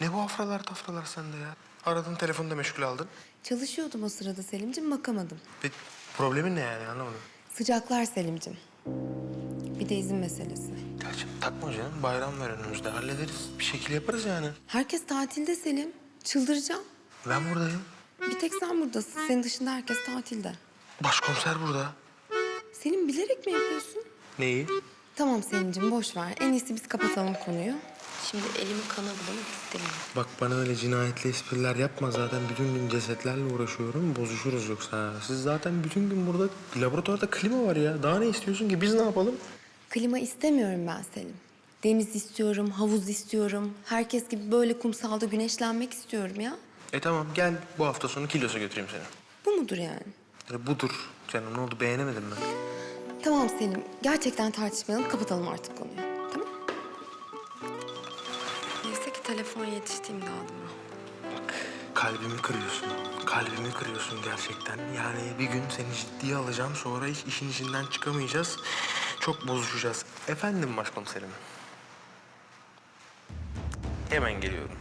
Ne bu afralar tafralar sende ya? Aradın telefonu da meşgul aldın. Çalışıyordum o sırada Selim'cim bakamadım. Ve problemin ne yani anlamadım. Sıcaklar Selim'cim. Bir de izin meselesi. Şimdi takma canım. Bayram var önümüzde. Hallederiz. Bir şekil yaparız yani. Herkes tatilde Selim. Çıldıracağım. Ben buradayım. Bir tek sen buradasın. Senin dışında herkes tatilde. Başkomiser burada. Selim bilerek mi yapıyorsun? Neyi? Tamam Selim'cim boş ver. En iyisi biz kapatalım konuyu. Şimdi elimi kana bulamak istemiyorum. Bak bana öyle cinayetli espriler yapma. Zaten bütün gün cesetlerle uğraşıyorum. Bozuşuruz yoksa. ha. Siz zaten bütün gün burada laboratuvarda klima var ya. Daha ne istiyorsun ki? Biz ne yapalım? Klima istemiyorum ben Selim. Deniz istiyorum, havuz istiyorum. Herkes gibi böyle kumsalda güneşlenmek istiyorum ya. E tamam gel bu hafta sonu kilosa götüreyim seni. Bu mudur yani? E, budur. Canım ne oldu beğenemedin mi? Tamam Selim. Gerçekten tartışmayalım. Kapatalım artık konuyu. Neyse ki telefon yetiştiğimde adıma. Bak kalbimi kırıyorsun. Kalbimi kırıyorsun gerçekten. Yani bir gün seni ciddiye alacağım sonra hiç işin içinden çıkamayacağız. Çok bozuşacağız. Efendim başkomiserim. Hemen geliyorum.